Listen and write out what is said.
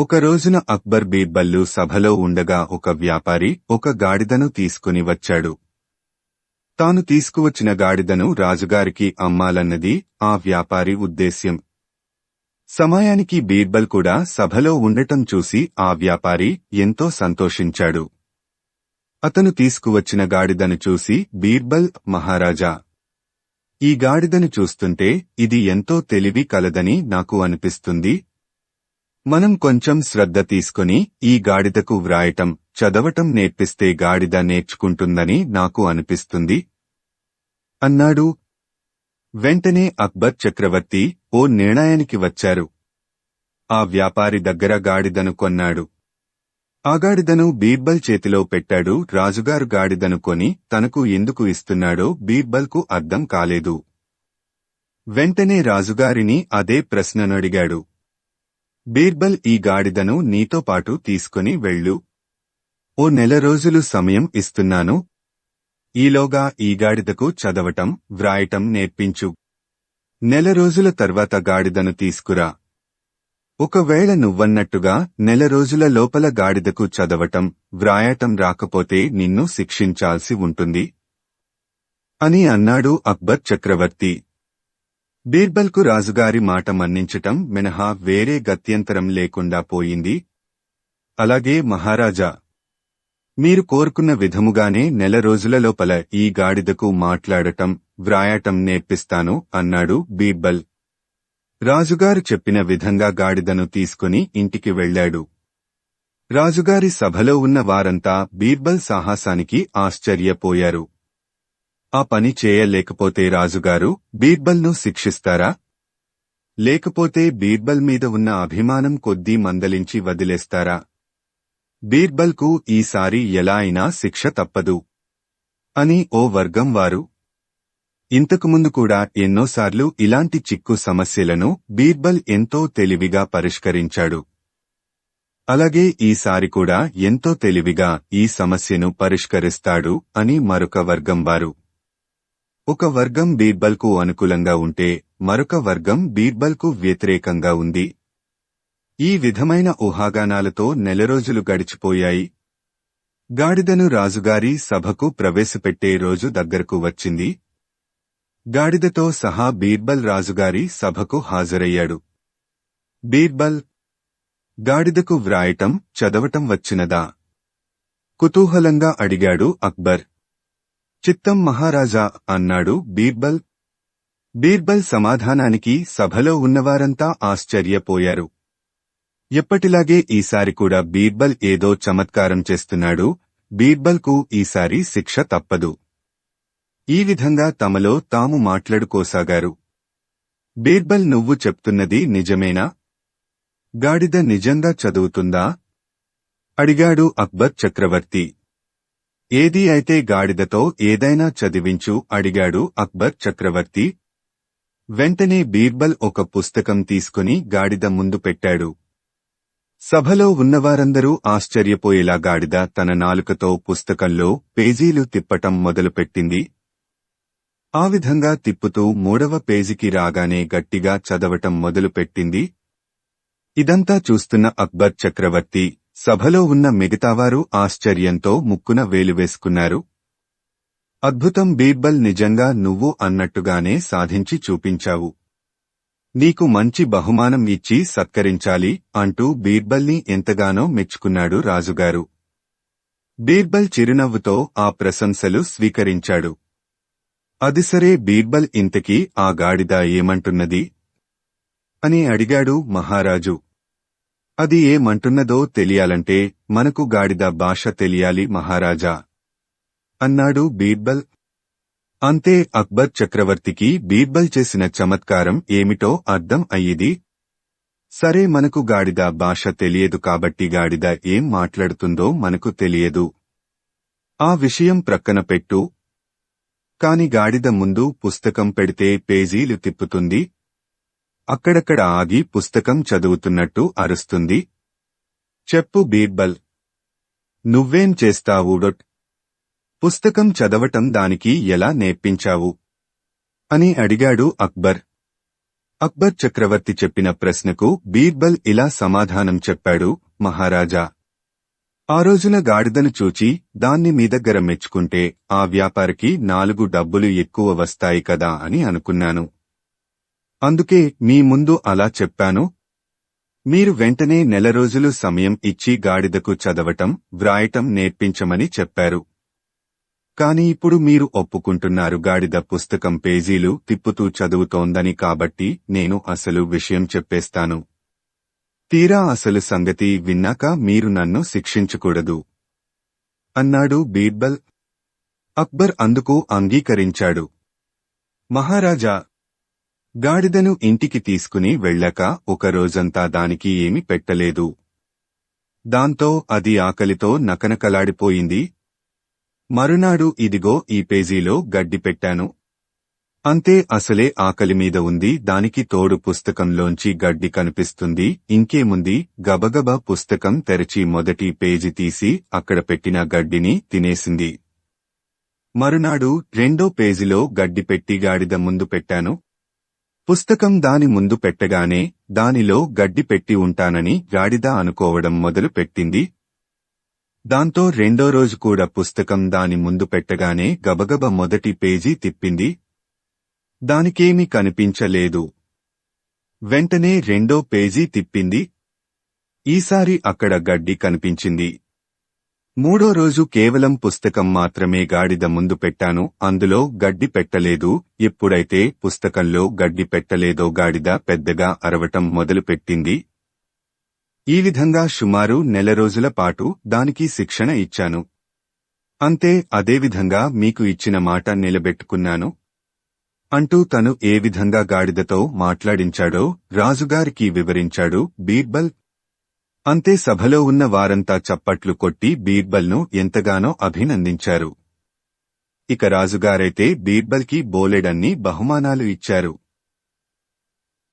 ఒక రోజున అక్బర్ బీర్బల్లు సభలో ఉండగా ఒక వ్యాపారి ఒక గాడిదను తీసుకుని వచ్చాడు. తాను తీసుకువచ్చిన గాడిదను రాజుగారికి అమ్మాలన్నది ఆ వ్యాపారి ఉద్దేశ్యం. సమయానికి బీర్బల్ కూడా సభలో ఉండటం చూసి ఆ వ్యాపారి ఎంతో సంతోషించాడు. అతను తీసుకువచ్చిన గాడిదను చూసి బీర్బల్ మహారాజా ఈ గాడిదను చూస్తుంటే ఇది ఎంతో తెలివి కలదని నాకు అనిపిస్తుంది మనం కొంచెం శ్రద్ధ తీసుకుని ఈ గాడిదకు వ్రాయటం చదవటం నేర్పిస్తే గాడిద నేర్చుకుంటుందని నాకు అనిపిస్తుంది. అన్నాడు. వెంటనే అక్బర్ చక్రవర్తి ఓ నిర్ణయానికి వచ్చారు. ఆ వ్యాపారి దగ్గర గాడిదను కొన్నాడు. ఆ గాడిదను బీర్బల్ చేతిలో పెట్టాడు. రాజుగారు గాడిదను కొని తనకు ఎందుకు ఇస్తున్నాడో బీర్బల్కు అర్థం కాలేదు. వెంటనే రాజుగారిని అదే ప్రశ్ననడిగాడు బీర్బల్ ఈ గాడిదను నీతో పాటు తీసుకుని వెళ్ళు. ఓ నెల రోజులు సమయం ఇస్తున్నాను. ఈలోగా ఈ గాడిదకు చదవటం వ్రాయటం నేర్పించు. నెల రోజుల తర్వాత గాడిదను తీసుకురా. ఒకవేళ నువ్వన్నట్టుగా నెల రోజుల లోపల గాడిదకు చదవటం వ్రాయటం రాకపోతే నిన్ను శిక్షించాల్సి ఉంటుంది. అని అన్నాడు అక్బర్ చక్రవర్తి. బీర్బల్కు రాజుగారి మాట మన్నించటం మినహా వేరే గత్యంతరం లేకుండా పోయింది. అలాగే మహారాజా మీరు కోరుకున్న విధముగానే నెల రోజుల లోపల ఈ గాడిదకు మాట్లాడటం వ్రాయటం నేర్పిస్తాను అన్నాడు బీర్బల్. రాజుగారు చెప్పిన విధంగా గాడిదను తీసుకుని ఇంటికి వెళ్ళాడు. రాజుగారి సభలో ఉన్న వారంతా బీర్బల్ సాహసానికి ఆశ్చర్యపోయారు. ఆ పని చేయలేకపోతే రాజుగారు బీర్బల్ను శిక్షిస్తారా? లేకపోతే బీర్బల్ మీద ఉన్న అభిమానం కొద్దీ మందలించి వదిలేస్తారా? బీర్బల్కు ఈసారి ఎలా అయినా శిక్ష తప్పదు. అని ఓ వర్గం వారు. ఇంతకుముందు కూడా ఎన్నోసార్లు ఇలాంటి చిక్కు సమస్యలను బీర్బల్ ఎంతో తెలివిగా పరిష్కరించాడు. అలాగే ఈసారి కూడా ఎంతో తెలివిగా ఈ సమస్యను పరిష్కరిస్తాడు అని మరొక వర్గం వారు. ఒక వర్గం బీర్బల్కు అనుకూలంగా ఉంటే మరొక వర్గం బీర్బల్కు వ్యతిరేకంగా ఉంది. ఈ విధమైన ఊహాగానాలతో నెల రోజులు గడిచిపోయాయి. గాడిదను రాజుగారి సభకు ప్రవేశపెట్టే రోజు దగ్గరకు వచ్చింది. గాడిదతో సహా బీర్బల్ రాజుగారి సభకు హాజరయ్యాడు. బీర్బల్ గాడిదకు వ్రాయటం చదవటం వచ్చినదా? కుతూహలంగా అడిగాడు అక్బర్. చిత్తం మహారాజా అన్నాడు బీర్బల్. బీర్బల్ సమాధానానికి సభలో ఉన్నవారంతా ఆశ్చర్యపోయారు. ఎప్పటిలాగే ఈసారి కూడా బీర్బల్ ఏదో చమత్కారం చేస్తున్నాడు బీర్బల్కు ఈసారి శిక్ష తప్పదు. ఈ విధంగా తమలో తాము మాట్లాడుకోసాగారు. బీర్బల్ నువ్వు చెప్తున్నది నిజమేనా? గాడిద నిజంగా చదువుతుందా? అడిగాడు అక్బర్ చక్రవర్తి. ఏది అయితే గాడిదతో ఏదైనా చదివించు అడిగాడు అక్బర్ చక్రవర్తి. వెంటనే బీర్బల్ ఒక పుస్తకం తీసుకుని గాడిద ముందు పెట్టాడు. సభలో ఉన్నవారందరూ ఆశ్చర్యపోయేలా గాడిద తన నాలుకతో పుస్తకంలో పేజీలు తిప్పటం మొదలుపెట్టింది. ఆ విధంగా తిప్పుతూ మూడవ పేజీకి రాగానే గట్టిగా చదవటం మొదలుపెట్టింది. ఇదంతా చూస్తున్న అక్బర్ చక్రవర్తి సభలో ఉన్న మిగతావారు ఆశ్చర్యంతో ముక్కున వేలువేసుకున్నారు అద్భుతం బీర్బల్ నిజంగా నువ్వు అన్నట్టుగానే సాధించి చూపించావు. నీకు మంచి బహుమానం ఇచ్చి సత్కరించాలి అంటూ బీర్బల్ని ఎంతగానో మెచ్చుకున్నాడు రాజుగారు. బీర్బల్ చిరునవ్వుతో ఆ ప్రశంసలు స్వీకరించాడు. అది సరే బీర్బల్ ఇంతకీ ఆ గాడిద ఏమంటున్నది? అని అడిగాడు మహారాజు. అది ఏమంటున్నదో తెలియాలంటే మనకు గాడిద భాష తెలియాలి మహారాజా. అన్నాడు బీర్బల్. అంతే అక్బర్ చక్రవర్తికి బీర్బల్ చేసిన చమత్కారం ఏమిటో అర్థం అయ్యిది? సరే మనకు గాడిద భాష తెలియదు కాబట్టి గాడిద ఏం మాట్లాడుతుందో మనకు తెలియదు. ఆ విషయం ప్రక్కన పెట్టు. కాని గాడిద ముందు పుస్తకం పెడితే పేజీలు తిప్పుతుంది. అక్కడక్కడ ఆగి పుస్తకం చదువుతున్నట్టు అరుస్తుంది. చెప్పు బీర్బల్. నువ్వేం చేస్తావుడొట్ పుస్తకం చదవటం దానికి ఎలా నేర్పించావు? అని అడిగాడు అక్బర్. అక్బర్ చక్రవర్తి చెప్పిన ప్రశ్నకు బీర్బల్ ఇలా సమాధానం చెప్పాడు మహారాజా ఆ రోజున గాడిదను చూచి దాన్ని మీ దగ్గర మెచ్చుకుంటే ఆ వ్యాపారికి నాలుగు డబ్బులు ఎక్కువ వస్తాయి కదా అని అనుకున్నాను. అందుకే మీ ముందు అలా చెప్పాను. మీరు వెంటనే నెల రోజులు సమయం ఇచ్చి గాడిదకు చదవటం వ్రాయటం నేర్పించమని చెప్పారు. కాని ఇప్పుడు మీరు ఒప్పుకుంటున్నారు గాడిద పుస్తకం పేజీలు తిప్పుతూ చదువుతోందని కాబట్టి నేను అసలు విషయం చెప్పేస్తాను. తీరా అసలు సంగతి విన్నాక మీరు నన్ను శిక్షించకూడదు. అన్నాడు బీర్బల్. అక్బర్ అందుకు అంగీకరించాడు. మహారాజా గాడిదను ఇంటికి తీసుకుని వెళ్ళాక ఒక రోజంతా దానికి ఏమి పెట్టలేదు. దాంతో అది ఆకలితో నకనకలాడిపోయింది. మరునాడు ఇదిగో ఈ పేజీలో గడ్డి పెట్టాను. అంతే అసలే ఆకలి మీద ఉంది దానికి తోడు పుస్తకంలోంచి గడ్డి కనిపిస్తుంది ఇంకేముంది? గబగబా పుస్తకం తెరచి మొదటి పేజీ తీసి అక్కడ పెట్టిన గడ్డిని తినేసింది. మరునాడు రెండో పేజీలో గడ్డి పెట్టి గాడిద ముందు పెట్టాను. పుస్తకం దాని ముందు పెట్టగానే దానిలో గడ్డి పెట్టి ఉంటానని గాడిద అనుకోవడం మొదలు పెట్టింది. దాంతో రెండో రోజు కూడా పుస్తకం దాని ముందు పెట్టగానే గబగబ మొదటి పేజీ తిప్పింది. దానికేమీ కనిపించలేదు. వెంటనే రెండో పేజీ తిప్పింది. ఈసారి అక్కడ గడ్డి కనిపించింది. మూడో రోజు కేవలం పుస్తకం మాత్రమే గాడిద ముందు పెట్టాను అందులో గడ్డి పెట్టలేదు ఎప్పుడైతే పుస్తకంలో గడ్డి పెట్టలేదో గాడిద పెద్దగా అరవటం మొదలుపెట్టింది. ఈ విధంగా సుమారు నెల రోజుల పాటు దానికి శిక్షణ ఇచ్చాను. అంతే అదేవిధంగా మీకు ఇచ్చిన మాట నిలబెట్టుకున్నాను. అంటూ తను ఏ విధంగా గాడిదతో మాట్లాడించాడో రాజుగారికి వివరించాడు బీర్బల్ అంతే సభలో ఉన్న వారంతా చప్పట్లు కొట్టి బీర్బల్ను ఎంతగానో అభినందించారు. ఇక రాజుగారైతే బీర్బల్కి బోలెడన్ని బహుమానాలు ఇచ్చారు.